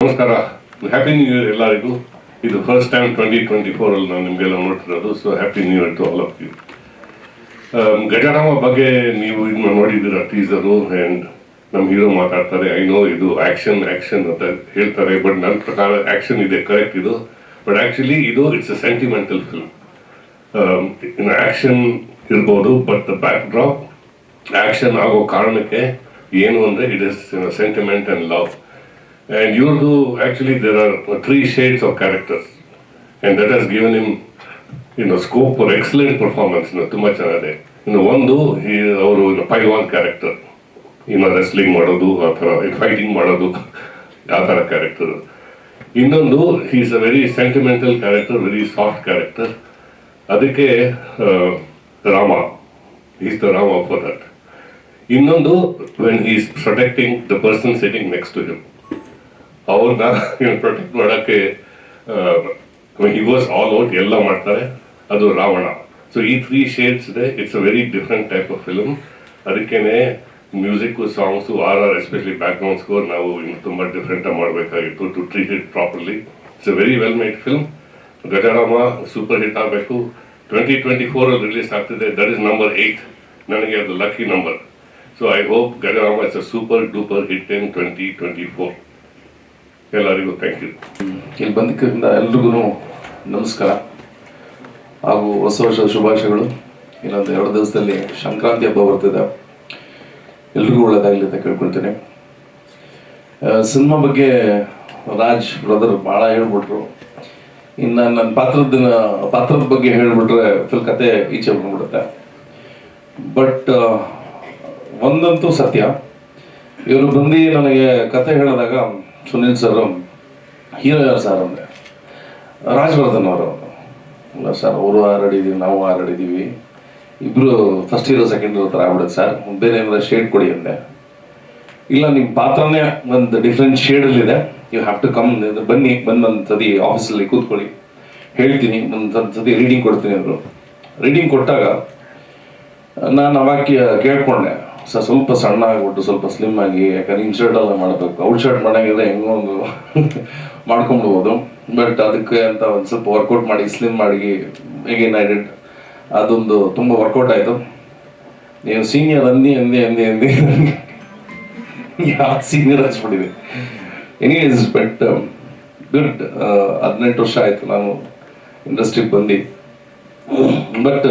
ನಮಸ್ಕಾರ. Happy new year ಎಲ್ಲರಿಗೂ. ಇದು ಫಸ್ಟ್ ಟೈಮ್ ಟ್ವೆಂಟಿ ಟ್ವೆಂಟಿ ಫೋರಲ್ಲಿ ನಾನು ನಿಮಗೆಲ್ಲ ನೋಡ್ತಿರೋದು so happy new year to all of you Gajarama ಬಗ್ಗೆ ನೀವು ಇದನ್ನ ನೋಡಿದ್ದೀರ ಟೀಸರು ಆ್ಯಂಡ್ ನಮ್ಮ ಹೀರೋ ಮಾತಾಡ್ತಾರೆ ಐ ನೋ ಇದು ಆ್ಯಕ್ಷನ್ ಆ್ಯಕ್ಷನ್ ಅಂತ ಹೇಳ್ತಾರೆ ಬಟ್ ನನ್ನ ಪ್ರಕಾರ ಆ್ಯಕ್ಷನ್ ಇದೆ ಕರೆಕ್ಟ್ ಇದು. ಬಟ್ ಆ್ಯಕ್ಚುಲಿ ಇದು ಇಟ್ಸ್ ಅ ಸೆಂಟಿಮೆಂಟಲ್ ಫಿಲ್ಮ್ ಇನ್ನು ಆ್ಯಕ್ಷನ್ ಇರ್ಬೋದು but the backdrop action ಆಗೋ ಕಾರಣಕ್ಕೆ ಏನು ಅಂದರೆ it is sentiment and love And Urdu, actually, there are three shades of characters. And that has given him, you know, scope for excellent performance, you know, ತುಂಬ ಚೆನ್ನಾಗಿದೆ. ಇನ್ನು ಒಂದು ಅವರು ಪೈಲ್ವಾನ್ character ಇನ್ನು ರೆಸ್ಲಿಂಗ್ ಮಾಡೋದು ಆ ಥರ ಫೈಟಿಂಗ್ ಮಾಡೋದು ಆ ಥರ ಕ್ಯಾರೆಕ್ಟರ್ ಇನ್ನೊಂದು is a very sentimental character very soft character ಅದಕ್ಕೆ Rama is the Rama for that ಇನ್ನೊಂದು when is protecting the person sitting next to him ಅವ್ರನ್ನ ಪ್ರೊಟೆಕ್ಟ್ ಮಾಡೋಕ್ಕೆ ಹಿ ವಾಸ್ ಆಲ್ ಔಟ್ ಎಲ್ಲ ಮಾಡ್ತಾರೆ. ಅದು ರಾವಣ. ಸೊ ಈ ತ್ರೀ ಶೇಡ್ಸ್ ಇದೆ. It's a very different type of film ಅದಕ್ಕೇನೆ music songs are are especially background score ನಾವು ಇನ್ನು ತುಂಬ ಡಿಫ್ರೆಂಟಾಗಿ ಮಾಡಬೇಕಾಗಿತ್ತು to treat it properly it's a very well made film Gajarama super hit ಆಗಬೇಕು. ಟ್ವೆಂಟಿ ಟ್ವೆಂಟಿ ಫೋರಲ್ಲಿ release ಆಗ್ತಿದೆ. ದಟ್ ಇಸ್ ನಂಬರ್ ಏಯ್ಟ್ ನನಗೆ ಅದು lucky number so I hope Gajarama it's a super duper hit in twenty twenty four ಎಲ್ಲರಿಗೂ thank you ಇಲ್ಲಿ ಬಂದಿದ್ದರಿಂದ ಎಲ್ರಿಗೂ ನಮಸ್ಕಾರ. ಹಾಗೂ ಹೊಸ ವರ್ಷದ ಶುಭಾಶಯಗಳು. ಇನ್ನೊಂದು ಎರಡು ದಿವಸದಲ್ಲಿ ಸಂಕ್ರಾಂತಿ ಹಬ್ಬ ಬರ್ತಿದೆ ಎಲ್ರಿಗೂ ಒಳ್ಳೇದಾಗಲಿ ಅಂತ ಕೇಳ್ಕೊಳ್ತೇನೆ. ಸಿನಿಮಾ ಬಗ್ಗೆ ರಾಜ್ ಬ್ರದರ್ ಭಾಳ ಹೇಳ್ಬಿಟ್ರು. ಇನ್ನು ನನ್ನ ಪಾತ್ರದ ಪಾತ್ರದ ಬಗ್ಗೆ ಹೇಳಿಬಿಟ್ರೆ ಫುಲ್ ಕತೆ ಈಚೆ ಬಂದ್ಬಿಡುತ್ತೆ. ಬಟ್ ಒಂದಂತೂ ಸತ್ಯ. ಇವರು ಬಂದು ನನಗೆ ಕತೆ ಹೇಳಿದಾಗ ಸುನಿಲ್ ಸರ್ ಹೀರೋ ಯಾರು ಸರ್ ಅಂದರೆ ರಾಜವರ್ಧನ್ ಅವರು ಇಲ್ಲ ಸರ್, ಅವರು ಹಾರಾಡಿದ್ದೀವಿ ನಾವು ಹಾರಾಡಿದ್ದೀವಿ ಇಬ್ಬರು ಫಸ್ಟ್ ಹೀರೋ ಸೆಕೆಂಡ್ ಹೀರೋ ಥರ ಆಗ್ಬಿಡುತ್ತೆ ಸರ್. ಬೇರೆ ಏನಾದ್ರು ಶೇಡ್ ಕೊಡಿ ಅಂದೆ. ಇಲ್ಲ ನಿಮ್ಮ ಪಾತ್ರನೇ ಒಂದು ಡಿಫ್ರೆಂಟ್ ಶೇಡಲ್ಲಿದೆ ಯು ಹ್ಯಾವ್ ಟು ಕಮ್ ಬನ್ನಿ ಬಂದು ಒಂದು ಸತಿ ಆಫೀಸಲ್ಲಿ ಕೂತ್ಕೊಳ್ಳಿ. ಹೇಳ್ತೀನಿ ಒಂದು ಸತಿ ರೀಡಿಂಗ್ ಕೊಡ್ತೀನಿ ಅಂದರು. ರೀಡಿಂಗ್ ಕೊಟ್ಟಾಗ, ನಾನು ಅವಾಗ ಕೇಳ್ಕೊಂಡೆ. ಸರ್ ಸ್ವಲ್ಪ ಸಣ್ಣ ಆಗಿಬಿಟ್ಟು ಸ್ವಲ್ಪ ಸ್ಲಿಮ್ ಆಗಿ, ಯಾಕಂದ್ರೆ ಇನ್ಶರ್ಟ್ ಎಲ್ಲ ಮಾಡಬೇಕು. ಔಟ್ ಶರ್ಟ್ ಮಾಡಂಗಿದ್ರೆ ಹೆಂಗೋ ಒಂದು ಮಾಡ್ಕೊಂಡ್ಬಿಡ್ಬೋದು ಬಟ್ ಅದಕ್ಕೆ ಅಂತ ಒಂದು ಸ್ವಲ್ಪ ವರ್ಕೌಟ್ ಮಾಡಿ ಸ್ಲಿಮ್ ಮಾಡಿ ಐ ಡಿಡ್ ಅದೊಂದು ತುಂಬ ವರ್ಕೌಟ್ ಆಯಿತು. ನೀವು ಸೀನಿಯರ್ ಅಂದಿ ಅಂದಿ ಅಂದಿ ಅಂದಿ. ಯಾವ ಸೀನಿಯರ್ ಹಚ್ಬಿಟ್ಟಿದೆ? ಎನಿವೇಸ್ ಬಟ್ ಗುಡ್ ಹದಿನೆಂಟು ವರ್ಷ ಆಯಿತು ನಾನು ಇಂಡಸ್ಟ್ರಿಗೆ ಬಂದು. ಬಟ್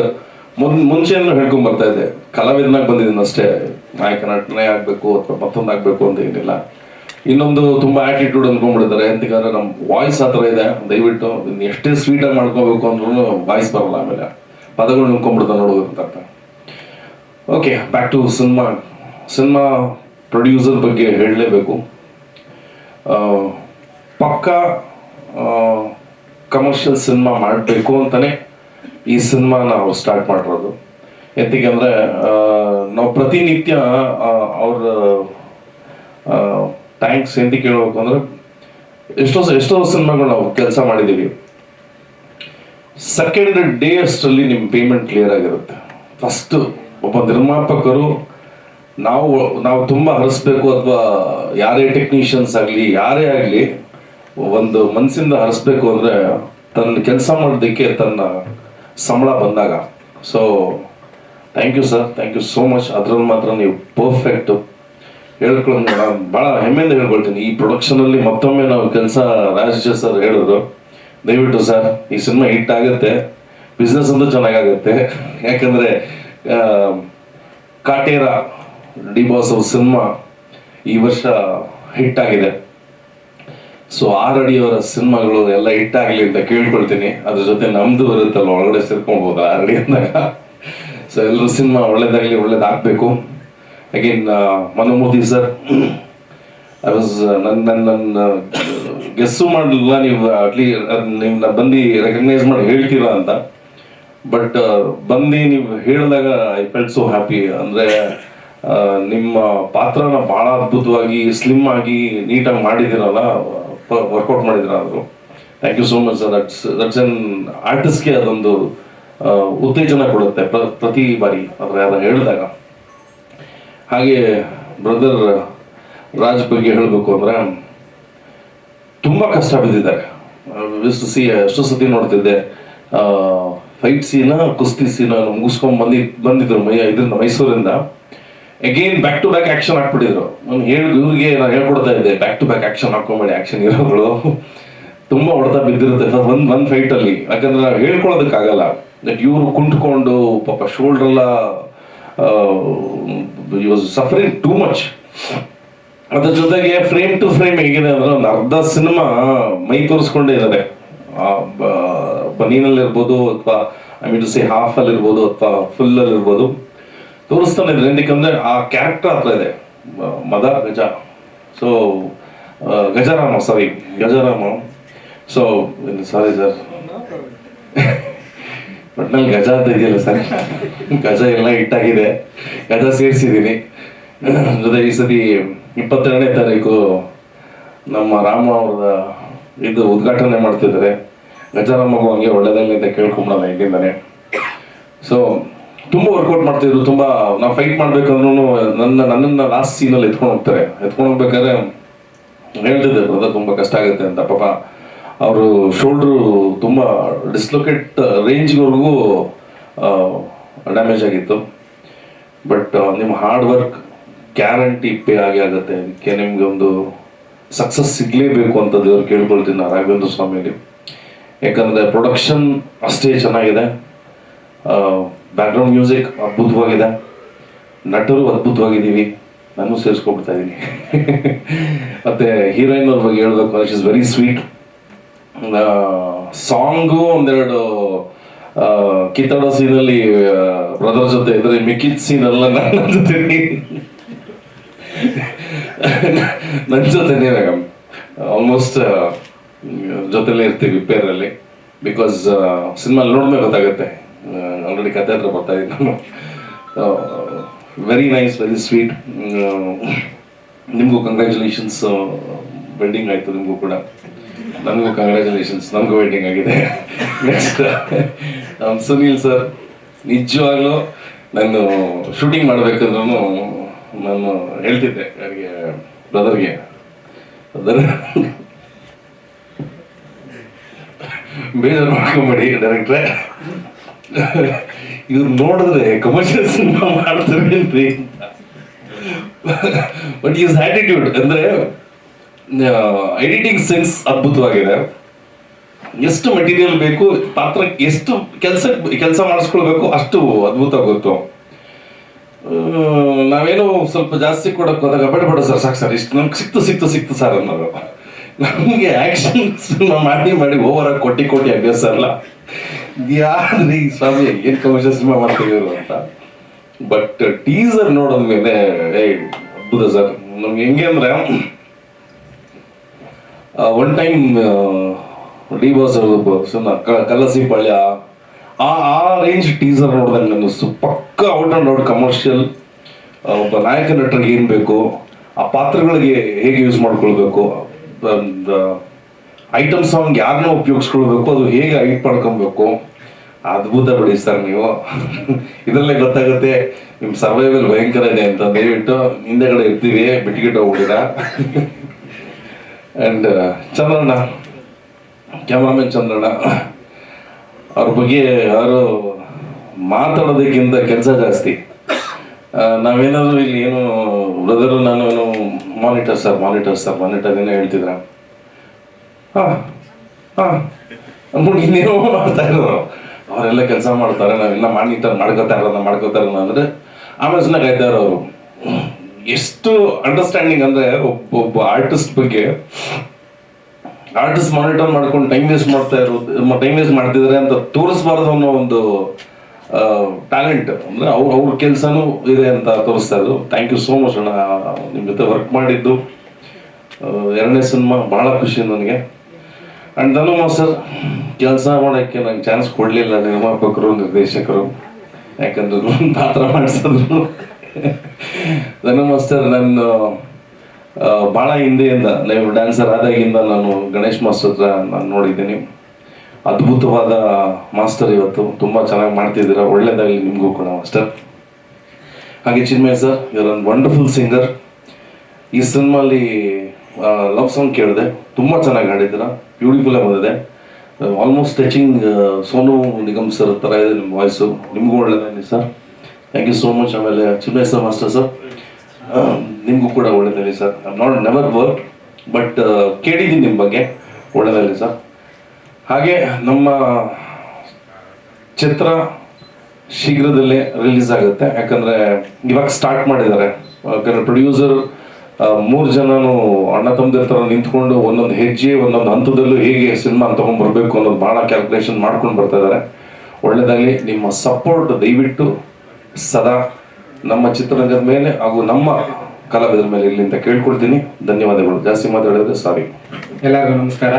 ಮುನ್ ಮುಂಚೆನೂ ಹೇಳ್ಕೊಂಡ್ ಬರ್ತಾ ಇದ್ದೆ. ಕಲಾವಿದನಾಗ್ ಬಂದಿದ್ದೀನಿ ಅಷ್ಟೇ. ನಾಯಕ ನಟನೆ ಆಗಬೇಕು ಅಥವಾ ಮತ್ತೊಂದು ಆಗಬೇಕು ಅಂತ ಏನಿಲ್ಲ. ಇನ್ನೊಂದು ತುಂಬಾ ಆಟಿಟ್ಯೂಡ್ ಅನ್ಕೊಂಡ್ಬಿಡ್ತಾರೆ ಎಂತಂದ್ರೆ ನಮ್ಮ ವಾಯ್ಸ್ ಹತ್ರ ಇದೆ. ದಯವಿಟ್ಟು ಎಷ್ಟೇ ಸ್ವೀಟಾಗಿ ಮಾಡ್ಕೋಬೇಕು ಅಂದ್ರೂ ವಾಯ್ಸ್ ಬರಲ್ಲ ಆಮೇಲೆ. ಪದಗಳು ನಿಂತ್ಕೊಂಡ್ಬಿಡ್ತಾರೆ ನೋಡೋದು ಅಂತ. Okay back to cinema cinema producer ಬಗ್ಗೆ ಹೇಳಲೇಬೇಕು. ಪಕ್ಕ ಕಮರ್ಷಿಯಲ್ ಸಿನಿಮಾ ಮಾಡಬೇಕು ಅಂತಾನೆ ಈ ಸಿನಿಮಾ ನಾವು ಸ್ಟಾರ್ಟ್ ಮಾಡಿರೋದು. ಎಂತಿಗೆ ಅಂದರೆ ನಾವು ಪ್ರತಿನಿತ್ಯ ಅವ್ರ ಥ್ಯಾಂಕ್ಸ್ ಎಂತ ಕೇಳಬೇಕು ಅಂದ್ರೆ, ಎಷ್ಟೋ ಎಷ್ಟೋ ಸಿನಿಮಾಗಳು ನಾವು ಕೆಲಸ ಮಾಡಿದ್ದೀವಿ ಸೆಕೆಂಡ್ ಡೇ ಅಷ್ಟರಲ್ಲಿ ನಿಮ್ಮ ಪೇಮೆಂಟ್ ಕ್ಲಿಯರ್ ಆಗಿರುತ್ತೆ. ಫಸ್ಟ್ ಒಬ್ಬ ನಿರ್ಮಾಪಕರು, ನಾವು ನಾವು ತುಂಬ ಹರಿಸ್ಬೇಕು ಅಥವಾ ಯಾರೇ ಟೆಕ್ನಿಷಿಯನ್ಸ್ ಆಗಲಿ, ಯಾರೇ ಆಗಲಿ, ಒಂದು ಮನಸ್ಸಿಂದ ಹರಿಸ್ಬೇಕು ಅಂದರೆ, ತನ್ನ ಕೆಲಸ ಮಾಡೋದಕ್ಕೆ ತನ್ನ ಸಂಬಳ ಬಂದಾಗ. So thank you sir thank you so much ಅದ್ರಲ್ಲಿ ಮಾತ್ರ ನೀವು ಪರ್ಫೆಕ್ಟು ಹೇಳ್ಕೊಂಡು ನಾನು ಭಾಳ ಹೆಮ್ಮೆಯಿಂದ ಹೇಳ್ಕೊಳ್ತೀನಿ. ಈ ಪ್ರೊಡಕ್ಷನಲ್ಲಿ ಮತ್ತೊಮ್ಮೆ ನಾವು ಕೆಲಸ ರಾಜೇಶ್ ಸರ್ ಹೇಳಿದ್ರು. ದಯವಿಟ್ಟು ಸರ್ ಈ ಸಿನಿಮಾ ಹಿಟ್ ಆಗುತ್ತೆ. ಬಿಸ್ನೆಸ್ ಅಂತೂ ಚೆನ್ನಾಗಾಗುತ್ತೆ. ಯಾಕಂದರೆ ಕಾಟೇರ ಡಿ ಬಾಸ್ ಅವ್ರ ಸಿನಿಮಾ ಈ ವರ್ಷ ಹಿಟ್ ಆಗಿದೆ. ಸೊ ಆರ್ ಅಡಿಯವರ ಸಿನಿಮಾಗಳು ಎಲ್ಲ ಹಿಟ್ ಆಗಲಿ ಅಂತ ಕೇಳ್ಕೊಳ್ತೀನಿ. ಅದ್ರ ಜೊತೆ ನಮ್ದು ಬರುತ್ತಲ್ಲ ಒಳಗಡೆ ಸೇರ್ಕೊಳ್ಬೋದು ಆರ್ ಅಡಿ ಅಂದಾಗ. ಸೊ ಎಲ್ಲರೂ ಸಿನಿಮಾ ಒಳ್ಳೇದಾಗಲಿ, ಒಳ್ಳೇದಾಗಬೇಕು. ಅಗೇನ್ ಮನೋಮೋದಿ ಸರ್ ಐ ವಾಸ್ ನನ್ನ ನನ್ನ ಗೆಸ್ಸು ಮಾಡಲಿಲ್ಲ. ನೀವು ಅಟ್ಲಿ ನಿಮ್ಮನ್ನ ಬಂದು ರೆಕಗ್ನೈಸ್ ಮಾಡಿ ಹೇಳ್ತೀರಾ ಅಂತ. ಬಟ್ ಬಂದು ನೀವು ಹೇಳಿದಾಗ ಐ ಫೆಲ್ಟ್ ಸೋ ಹ್ಯಾಪಿ ಅಂದರೆ ನಿಮ್ಮ ಪಾತ್ರನ ಭಾಳ ಅದ್ಭುತವಾಗಿ ಸ್ಲಿಮ್ ಆಗಿ ನೀಟಾಗಿ ಮಾಡಿದ್ದೀರಲ್ಲ. ವರ್ಕೌಟ್ ಮಾಡಿದ್ರು ಅವರು thank you so much sir that's that's an ಆರ್ಟಿಸ್ಟ್ಗೆ ಅದೊಂದು ಉತ್ತೇಜನ ಕೊಡುತ್ತೆ ಪ್ರ- ಪ್ರತಿ ಬಾರಿ ಅದ್ರ ಯಾರು ಹೇಳಿದಾಗ. ಹಾಗೆ ಬ್ರದರ್ ರಾಜ್ ಬಗ್ಗೆ ಹೇಳಬೇಕು ಅಂದ್ರೆ, ತುಂಬ ಕಷ್ಟ ಬಿದ್ದಿದ್ದಾರೆ. ಎಷ್ಟು ಸಿ ಎಷ್ಟು ಸತಿ ನೋಡ್ತಿದ್ದೆ ಫೈಟ್ ಸೀನ ಕುಸ್ತಿ ಸೀನ ಮುಗಿಸ್ಕೊಂಡ್ ಬಂದಿ, ಬಂದಿದ್ರು ಮೈ ಇದರಿಂದ ಮೈಸೂರಿಂದ. Again back to back action ಹಾಕ್ಬಿಟ್ಟಿದ್ರು. ನಾನು ಹೇಳಿ ಇವ್ರಿಗೆ ನಾನು ಹೇಳ್ಕೊಡ್ತಾ ಇದ್ದೆ ಬ್ಯಾಕ್ ಟು ಬ್ಯಾಕ್ ಆಕ್ಷನ್ ಹಾಕೊಂಬೇಡಿ ಆಕ್ಷನ್ ಹೀರೋಗಳು ತುಂಬಾ ಹೊಡೆತ ಬಿದ್ದಿರುತ್ತೆ ಒಂದ್ ಒಂದ್ ಫೈಟ್ ಅಲ್ಲಿ. ಯಾಕಂದ್ರೆ ನಾವು ಹೇಳ್ಕೊಳ್ಳೋದಕ್ಕಾಗಲ್ಲ. ದಟ್ ಇವರು ಕುಂಟ್ಕೊಂಡು ಪಾಪ ಶೋಲ್ಡರ್ ಎಲ್ಲ ವಾಸ್ ಸಫರಿಂಗ್ ಟೂ ಮಚ್ ಅದ್ರ ಜೊತೆಗೆ ಫ್ರೇಮ್ ಟು ಫ್ರೇಮ್ ಹೇಗಿದೆ ಅಂದ್ರೆ ಒಂದು ಅರ್ಧ ಸಿನಿಮಾ ಮೈ ತೋರಿಸ್ಕೊಂಡೇ ಇದ್ದಾರೆ ಬನೀನಲ್ಲಿರ್ಬೋದು ಅಥವಾ I mean to say half ಅಲ್ಲಿ ಇರ್ಬೋದು ಅಥವಾ ಫುಲ್ ಅಲ್ಲಿ ಇರ್ಬೋದು ತೋರಿಸ್ತಾನೆ ಇದ್ರೆ. ಏನಕ್ಕಂದ್ರೆ ಆ ಕ್ಯಾರೆಕ್ಟರ್ ಹತ್ರ ಇದೆ. ಮದ ಗಜ so Gajarama sorry Gajarama so sorry sir ಒಟ್ನಲ್ಲಿ ಗಜ ಅಂತ ಇದೆಯಲ್ಲ ಸರ್ ಗಜ ಎಲ್ಲ ಇಟ್ಟಾಗಿದೆ ಗಜ ಸೇರಿಸಿದ್ದೀನಿ. ಜೊತೆ ಈ ಸತಿ ಇಪ್ಪತ್ತೆರಡನೇ ತಾರೀಕು ನಮ್ಮ ರಾಮ ಅವ್ರದ ಇದು ಉದ್ಘಾಟನೆ ಮಾಡ್ತಿದ್ದಾರೆ. ಗಜರಾಮ ಹಂಗೆ ಒಳ್ಳೇದಾಗಲಿ ಅಂತ ಕೇಳ್ಕೊಂಬಿಡೋಣ ಇಲ್ಲಿಂದಾನೆ. ಸೊ ತುಂಬ ವರ್ಕೌಟ್ ಮಾಡ್ತಿದ್ರು ತುಂಬ ನಾವು ಫೈಟ್ ಮಾಡ್ಬೇಕಂದ್ರೂ ನನ್ನ ನನ್ನ ಲಾಸ್ಟ್ ಸೀನಲ್ಲಿ ಎತ್ಕೊಂಡು ಹೋಗ್ತಾರೆ. ಎತ್ಕೊಂಡು ಹೋಗ್ಬೇಕಾದ್ರೆ ಹೇಳ್ತಿದ್ದೆ ಬ್ರದರ್ ತುಂಬ ಕಷ್ಟ ಆಗುತ್ತೆ ಅಂತ. ಪಾಪ ಅವರು ಶೋಲ್ಡ್ರು ತುಂಬ ಡಿಸ್ಲೊಕೇಟ್ ರೇಂಜ್ವರೆಗೂ ಡ್ಯಾಮೇಜ್ ಆಗಿತ್ತು. ಬಟ್ ನಿಮ್ಮ ಹಾರ್ಡ್ ವರ್ಕ್ ಗ್ಯಾರಂಟಿ ಪೇ ಆಗಿ ಆಗುತ್ತೆ. ಅದಕ್ಕೆ ನಿಮ್ಗೆ ಒಂದು ಸಕ್ಸಸ್ ಸಿಗಲೇಬೇಕು ಅಂತ ದೇವ್ರು ಕೇಳ್ಕೊಳ್ತೀನಿ ನಾನು, ರಾಘವೇಂದ್ರ ಸ್ವಾಮಿಯಲ್ಲಿ ಯಾಕಂದ್ರೆ ಪ್ರೊಡಕ್ಷನ್ ಅಷ್ಟೇ ಚೆನ್ನಾಗಿದೆ. ಬ್ಯಾಕ್ಗ್ರೌಂಡ್ ಮ್ಯೂಸಿಕ್ ಅದ್ಭುತವಾಗಿದೆ. ನಟರು ಅದ್ಭುತವಾಗಿದ್ದೀವಿ. ನಾನು ಸೇರಿಸ್ಕೊಡ್ತಾ ಇದ್ದೀನಿ. ಮತ್ತೆ ಹೀರೋಯಿನ್ ಅವ್ರ ಬಗ್ಗೆ ಹೇಳ್ಬೇಕು ಇಸ್ ವೆರಿ ಸ್ವೀಟ್ ಸಾಂಗು ಒಂದೆರಡು ಕಿತ್ತಾಡೋ ಸೀನಲ್ಲಿ ಬ್ರದರ್ ಜೊತೆ ಇದ್ರೆ ಮಿಕ್ಕಿದ ಸೀನ್ ಎಲ್ಲ ನನ್ನ ಜೊತೆ. ನನ್ನ ಜೊತೆನೇ ಆಲ್ಮೋಸ್ಟ್ ಜೊತೆಲೇ ಇರ್ತೀವಿ ಪೇರಲ್ಲಿ ಬಿಕಾಸ್ ಸಿನಿಮಾ ನೋಡಿದ್ರೆ ಗೊತ್ತಾಗುತ್ತೆ. ಆಲ್ರೆಡಿ ಕತೆ ಹತ್ರ ಬರ್ತಾ ನಾನು ವೆರಿ ನೈಸ್ ವೆರಿ ಸ್ವೀಟ್ ನಿಮಗೂ ಕಂಗ್ರ್ಯಾಚುಲೇಷನ್ಸ್ ವೆಡ್ಡಿಂಗ್ ಆಯಿತು ನಿಮಗೂ ಕೂಡ. ನನಗೂ ಕಂಗ್ರ್ಯಾಚುಲೇಷನ್ಸ್ ನನಗೂ ವೆಡ್ಡಿಂಗ್ ಆಗಿದೆ. ನೆಕ್ಸ್ಟ್ ಸುನೀಲ್ ಸರ್ ನಿಜವಾಗ್ಲೂ ನಾನು ಶೂಟಿಂಗ್ ಮಾಡಬೇಕಂದ್ರೂ ನಾನು ಹೇಳ್ತಿದ್ದೆ ನನಗೆ ಬ್ರದರ್ಗೆ ಬ್ರದರ್ ಬೇಜಾರು ಮಾಡ್ಕೊಂಬೇಡಿ ಡೈರೆಕ್ಟ್ರೆ ಇವ್ರು ನೋಡಿದ್ರೆ ಕಮರ್ಷಿಯಲ್ ಸಿನಿಮಾ ಮಾಡ್ತಾರೆ ಅಂತ. ಬಟ್ ಈಸ್ ಆಟಿಟ್ಯೂಡ್ ಅಂದ್ರೆ ಎಡಿಟಿಂಗ್ ಸೆನ್ಸ್ ಅದ್ಭುತವಾಗಿದೆ. ಎಷ್ಟು ಮೆಟೀರಿಯಲ್ ಬೇಕು, ಪಾತ್ರ, ಎಷ್ಟು ಕೆಲಸ ಕೆಲಸ ಮಾಡಿಸ್ಕೊಳ್ಬೇಕು, ಅಷ್ಟು ಅದ್ಭುತ ಗೊತ್ತು. ನಾವೇನು ಸ್ವಲ್ಪ ಜಾಸ್ತಿ ಕೊಡಕ್ ಹೋದಾಗ, ಬೇಡ ಬೇಡ ಸರ್, ಸಾಕು ಸರ್, ಇಷ್ಟು ನಮ್ಗೆ ಸಿಕ್ತು ಸಿಕ್ತು ಸಿಕ್ತು ಸರ್ ಅನ್ನೋರು ನಮಗೆ ಆಕ್ಷನ್ ಸಿನಿಮಾ ಮಾಡಿ ಮಾಡಿ ಓವರ್ ಆಗಿ ಕೊಟ್ಟಿ ಕೊಟ್ಟಿ ಅಭ್ಯಾಸ ಅಲ್ಲ. ಯಾರ್ರಿ ಸ್ವಾಮಿ ಏನ್ ಕಮರ್ಷಿಯಲ್ ಸಿನಿಮಾ ಮಾಡ್ತಿದ್ರು ಅಂತ. ಬಟ್ ಟೀಸರ್ ನೋಡಿದ್ಮೇಲೆ ಏ, ಅದ್ಭುತ ಸರ್. ನಮ್ಗೆ ಹೆಂಗೆ ಅಂದ್ರೆ ಒನ್ ಟೈಮ್ ಡಿ ಬಾಸ್ ಅವ್ರದ್ದು ಸುಮ್ಮನೆ ಕಲಸಿ ಪಾಳ್ಯ ಆ ಆ ರೇಂಜ್ ಟೀಸರ್ ನೋಡಿದಂಗೆ ಅನ್ನಿಸ್ತು ಪಕ್ಕ ಔಟ್ ಆ್ಯಂಡ್ ಔಟ್ ಕಮರ್ಷಿಯಲ್ ಒಬ್ಬ ನಾಯಕ ನಟರಿಗೆ ಏನು ಬೇಕು, ಆ ಪಾತ್ರಗಳಿಗೆ ಹೇಗೆ ಯೂಸ್ ಮಾಡ್ಕೊಳ್ಬೇಕು ಐಟಮ್ ಸಾಂಗ್ ಯಾರನ್ನ ಉಪಯೋಗಿಸ್ಕೊಳ್ಬೇಕು ಅದು ಹೇಗೆ ಐಟ್ ಮಾಡ್ಕೊಬೇಕು? ಅದ್ಭುತ ಬಿಡಿ ಸರ್ ನೀವು. ಇದರಲ್ಲೇ ಗೊತ್ತಾಗುತ್ತೆ ನಿಮ್ಮ ಸರ್ವೈವಲ್ ಭಯಂಕರ ಇದೆ ಅಂತ ದಯವಿಟ್ಟು ಹಿಂದೆಗಡೆ ಇರ್ತೀವಿ ಬಿಟ್ಗಿಟ್ಟು ಹೋಗ್ಬಿಟ್ಟಿರ ಆ್ಯಂಡ್ ಚಂದ್ರಣ್ಣ, ಕ್ಯಾಮ್ರಾಮನ್ ಚಂದ್ರಣ್ಣ, ಅವ್ರ ಬಗ್ಗೆ ಯಾರು ಮಾತಾಡೋದಕ್ಕಿಂತ ಕೆಲಸ ಜಾಸ್ತಿ. ನಾವೇನಾದ್ರು ಇಲ್ಲಿ ಏನು ಬ್ರದರು ನಾನು ಏನು monitor sir monitor sir monitor ಏನೋ ಹೇಳ್ತಿದ್ರ? ಹಾ ಅಂದ್ಬಿಟ್ಟು ಇನ್ನೇನೋ ಮಾಡ್ತಾ ಇರೋರು ಅವರೆಲ್ಲ ಕೆಲಸ ಮಾಡ್ತಾರೆ ನಾವೆಲ್ಲ ಮಾನಿಟರ್ ಮಾಡ್ಕೋತಾ ಇರೋದ ಮಾಡ್ಕೋತಾ ಇರೋದ ಅಂದ್ರೆ ಆಮೇಲೆ ಸುಮ್ಮನೆ ಕಾಯ್ತಾ ಅವರು ಎಷ್ಟು ಅಂಡರ್ಸ್ಟ್ಯಾಂಡಿಂಗ್ ಅಂದ್ರೆ ಒಬ್ಬ ಒಬ್ಬ ಆರ್ಟಿಸ್ಟ್ ಬಗ್ಗೆ ಆರ್ಟಿಸ್ಟ್ ಮಾನಿಟರ್ ಮಾಡ್ಕೊಂಡು ಟೈಮ್ ವೇಸ್ಟ್ ಮಾಡ್ತಾ ಇರೋದು ಟೈಮ್ ವೇಸ್ಟ್ ಮಾಡ್ತಿದ್ದಾರೆ ಅಂತ ತೋರಿಸ್ಬಾರ್ದು ಅನ್ನೋ ಒಂದು ಟ್ಯಾಲೆಂಟ್ ಅಂದ್ರೆ ಅವ್ರ ಅವ್ರ ಕೆಲಸನೂ ಇದೆ ಅಂತ ತೋರಿಸ್ತಾ ಇದ್ರು. ಥ್ಯಾಂಕ್ ಯು ಸೋ ಮಚ್ ಅಣ್ಣ. ನಿಮ್ಮ ಜೊತೆ ವರ್ಕ್ ಮಾಡಿದ್ದು ಎರಡನೇ ಸಿನಿಮಾ ಬಹಳ ಖುಷಿ ನನಗೆ. ಅಂಡ್ ಧನು ಮಾಸ್ಟರ್ ಕೆಲಸ ಮಾಡೋಕ್ಕೆ ನಂಗೆ ಚಾನ್ಸ್ ಕೊಡಲಿಲ್ಲ. ನಿರ್ಮಾಪಕರು, ನಿರ್ದೇಶಕರು. ಯಾಕಂದ್ರೆ ಪಾತ್ರ ಮಾಡಿಸಿದ್ರು. ಧನು ಮಾಸ್ಟರ್ ನನ್ನ ಭಾಳ ಹಿಂದೆಯಿಂದ ಲೈವ್ ಡ್ಯಾನ್ಸರ್ ಆದಾಗಿಂದ ನಾನು ಗಣೇಶ್ ಮಾಸ್ಟರ್ ನಾನು ನೋಡಿದ್ದೀನಿ. ಅದ್ಭುತವಾದ ಮಾಸ್ಟರ್ ಇವತ್ತು. ತುಂಬ ಚೆನ್ನಾಗಿ ಮಾಡ್ತಿದ್ದೀರಾ. ಒಳ್ಳೇದಾಗಲಿ ನಿಮಗೂ ಕೂಡ ಮಾಸ್ಟರ್ ಹಾಗೆ ಚಿನ್ಮಯ್ ಸರ್ ಇವರ್ ಒಂದು ವಂಡರ್ಫುಲ್ ಸಿಂಗರ್ ಈ ಸಿನಿಮಾಲಿ ಲವ್ ಸಾಂಗ್ ಕೇಳಿದೆ. ತುಂಬ ಚೆನ್ನಾಗಿ ಹಾಡಿದ್ದೀರ. ಬ್ಯೂಟಿಫುಲ್ ಆಗಿ ಬಂದಿದೆ. Almost touching Sonu Nigam sir ಥರ ಇದೆ ನಿಮ್ಮ ವಾಯ್ಸು ನಿಮಗೂ ಒಳ್ಳೆಯದಾಗಲಿ sir thank you so much ಆಮೇಲೆ ಚಿನ್ನೇಶ್ವರ ಮಾಸ್ಟರ್ ಸರ್ ನಿಮಗೂ ಕೂಡ ಒಳ್ಳೆಯದಾಗಲಿ sir I not never work but ಕೇಳಿದ್ದೀನಿ ನಿಮ್ಮ ಬಗ್ಗೆ. ಒಳ್ಳೆಯದಾಗಲಿ ಸರ್ ಹಾಗೆ ನಮ್ಮ ಚಿತ್ರ ಶೀಘ್ರದಲ್ಲೇ ರಿಲೀಸ್ ಆಗುತ್ತೆ. ಯಾಕಂದರೆ ಇವಾಗ ಸ್ಟಾರ್ಟ್ ಮಾಡಿದ್ದಾರೆ. ಯಾಕಂದರೆ ಪ್ರೊಡ್ಯೂಸರ್ ಮೂರು ಜನನು ಅಣ್ಣ ತಮ್ಮದಿರ ತರ ನಿಂತ್ಕೊಂಡು ಒಂದೊಂದು ಹೆಜ್ಜೆ, ಒಂದೊಂದು ಹಂತದಲ್ಲೂ ಹೇಗೆ ಸಿನಿಮಾ ತಗೊಂಡ್ ಬರಬೇಕು ಅನ್ನೋದು ಭಾಳ ಕ್ಯಾಲ್ಕುಲೇಷನ್ ಮಾಡ್ಕೊಂಡು ಬರ್ತಾ ಇದ್ದಾರೆ ಒಳ್ಳೆಯದಾಗಲಿ ನಿಮ್ಮ ಸಪೋರ್ಟ್ ದಯವಿಟ್ಟು ಸದಾ ನಮ್ಮ ಚಿತ್ರರಂಗದ ಮೇಲೆ ಹಾಗೂ ನಮ್ಮ ಕಲಾವಿದರ ಮೇಲೆ ಇಲ್ಲಿಂದ ಕೇಳ್ಕೊಳ್ತೀನಿ. ಧನ್ಯವಾದಗಳು. ಜಾಸ್ತಿ ಮಾತಾಡಿದ್ರೆ ಸಾರಿ ಎಲ್ಲರಿಗೂ ನಮಸ್ಕಾರ.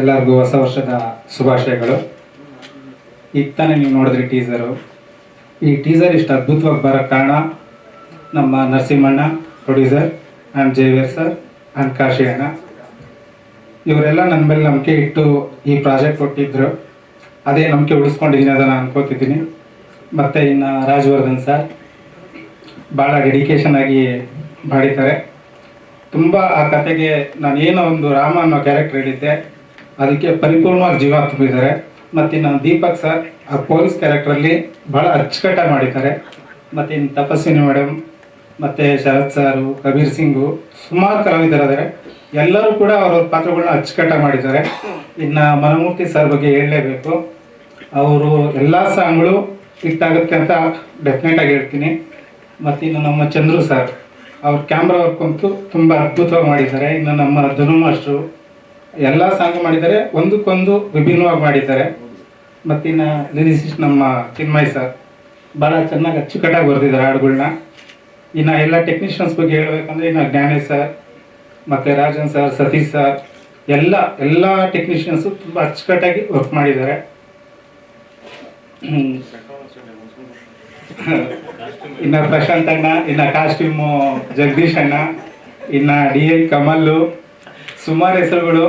ಎಲ್ಲರಿಗೂ ಹೊಸ ವರ್ಷದ ಶುಭಾಶಯಗಳು. ಈಗ ನೀವು ನೋಡಿದ್ರಿ ಟೀಸರು ಈ ಟೀಸರ್ ಇಷ್ಟು ಅದ್ಭುತವಾಗಿ ಬರೋ ಕಾರಣ ನಮ್ಮ Narasimhanna producer and Xavier sir ನಾನು ಕಾಶಿ ಅಣ್ಣ ಇವರೆಲ್ಲ ನನ್ನ ಮೇಲೆ ನಂಬಿಕೆ ಇಟ್ಟು ಈ ಪ್ರಾಜೆಕ್ಟ್ ಕೊಟ್ಟಿದ್ರು. ಅದೇ ನಂಬಿಕೆ ಉಳಿಸ್ಕೊಂಡಿದ್ದೀನಿ ಅದನ್ನು ಅನ್ಕೋತಿದ್ದೀನಿ. ಮತ್ತು ಇನ್ನು ರಾಜವರ್ಧನ್ ಸರ್ ಭಾಳ ಡೆಡಿಕೇಶನ್ ಆಗಿ ಮಾಡಿದ್ದಾರೆ. ತುಂಬ ಆ ಕತೆಗೆ ನಾನು ಏನೋ ಒಂದು ರಾಮ ಅನ್ನೋ ಕ್ಯಾರೆಕ್ಟರ್ ಹೇಳಿದ್ದೆ. ಅದಕ್ಕೆ ಪರಿಪೂರ್ಣವಾಗಿ ಜೀವ ತುಂಬಿದ್ದಾರೆ. ಮತ್ತು ಇನ್ನು ದೀಪಕ್ ಸರ್ ಆ ಪೊಲೀಸ್ ಕ್ಯಾರೆಕ್ಟ್ರಲ್ಲಿ ಭಾಳ ಅಚ್ಚುಕಟ್ಟಾಗಿ ಮಾಡಿದ್ದಾರೆ. ಮತ್ತು ಇನ್ನು ತಪಸ್ವಿನಿ ಮೇಡಮ್ ಮತ್ತು ಶರತ್ ಸಾರು, ಕಬೀರ್ ಸಿಂಗು ಸುಮಾರು ಕಲಾವಿದರಿದ್ದಾರೆ ಎಲ್ಲರೂ ಕೂಡ ಅವರವ್ರ ಪಾತ್ರಗಳನ್ನ ಅಚ್ಚುಕಟ್ಟಾಗಿ ಮಾಡಿದ್ದಾರೆ. ಇನ್ನು ಮನಮೂರ್ತಿ ಸರ್ ಬಗ್ಗೆ ಹೇಳಲೇಬೇಕು. ಅವರು ಎಲ್ಲ ಸಾಂಗ್ಗಳು ಹಿಟ್ಟಾಗುತ್ತೆ ಅಂತ ಡೆಫಿನೆಟ್ ಆಗಿ ಹೇಳ್ತೀನಿ. ಮತ್ತು ನಮ್ಮ ಚಂದ್ರು ಸರ್, ಅವ್ರ ಕ್ಯಾಮ್ರಾ ವರ್ಕ್ ಅಂತೂ ತುಂಬ ಅದ್ಭುತವಾಗಿ ಮಾಡಿದ್ದಾರೆ. ಇನ್ನು ನಮ್ಮ ಧನು ಮಾಸ್ಟ್ರು ಎಲ್ಲ ಸಾಂಗ್ ಮಾಡಿದ್ದಾರೆ. ಒಂದಕ್ಕೊಂದು ವಿಭಿನ್ನವಾಗಿ ಮಾಡಿದ್ದಾರೆ. ಮತ್ತಿನ್ನು ಲಿರಿಸಿಸ್ಟ್ ನಮ್ಮ ಚಿನ್ಮಯ್ ಸರ್ ಭಾಳ ಚೆನ್ನಾಗಿ ಅಚ್ಚುಕಟ್ಟಾಗಿ ಬರೆದಿದ್ದಾರೆ ಹಾಡುಗಳ್ನ. ಇನ್ನು ಎಲ್ಲ ಟೆಕ್ನಿಷಿಯನ್ಸ್ ಬಗ್ಗೆ ಹೇಳ್ಬೇಕಂದ್ರೆ ಇನ್ನು ಜ್ಞಾನೇಶ್ ಸರ್ ಮತ್ತು ರಾಜನ್ ಸರ್ ಸತೀಶ್ ಸರ್ ಎಲ್ಲ ಎಲ್ಲ ಟೆಕ್ನಿಷಿಯನ್ಸು ತುಂಬ ಅಚ್ಚುಕಟ್ಟಾಗಿ ವರ್ಕ್ ಮಾಡಿದ್ದಾರೆ. ಇನ್ನ ಪ್ರಶಾಂತ್ ಅಣ್ಣ, ಇನ್ನ ಕಾಸ್ಟ್ಯೂಮು ಜಗದೀಶ್ ಅಣ್ಣ, ಇನ್ನ ಡಿ ಐ ಕಮಲ್ಲು, ಸುಮಾರು ಹೆಸರುಗಳು